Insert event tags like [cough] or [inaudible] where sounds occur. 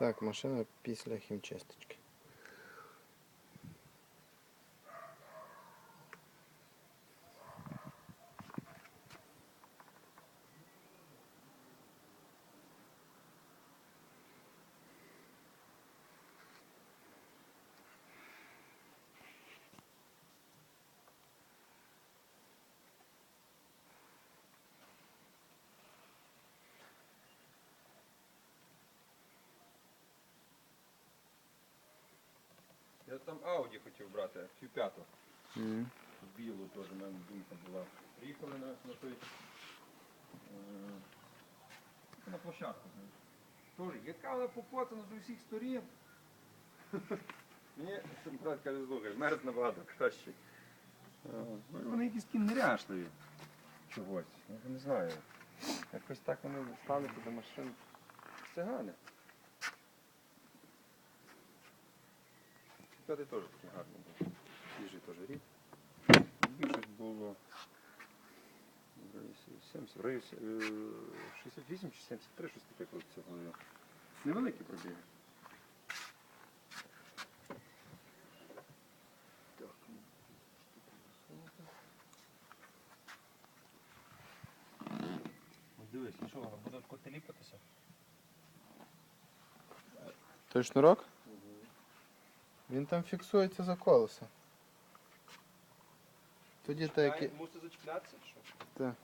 Так, машина після хімчисточки. Я там Ауді хотів брати, Q5. Мгм. Білу теж, в мене думка була. Приїхали на, на той. е, на площадку. Тоже, яка вона попотана з усіх сторін. [laughs] Мені брат каже, слухай, мерз набагато краще. Е, ну, Вони якісь такі неряшливі чогось. Я не знаю. Якось так вони ставляться до машин. Цигани. П'ятий теж такий гарний був. Свіжий теж рік. Більшість було в рейсі 70, в рейсі, е, 68 чи 73, щось таке в голові. Невеликі пробіги. Так. ну, дивись, що воно буде тако ліпатися? Той шнурок? Він там фіксується за колесо. Тоді так як... Мусить зачіплятися, чи що? Та.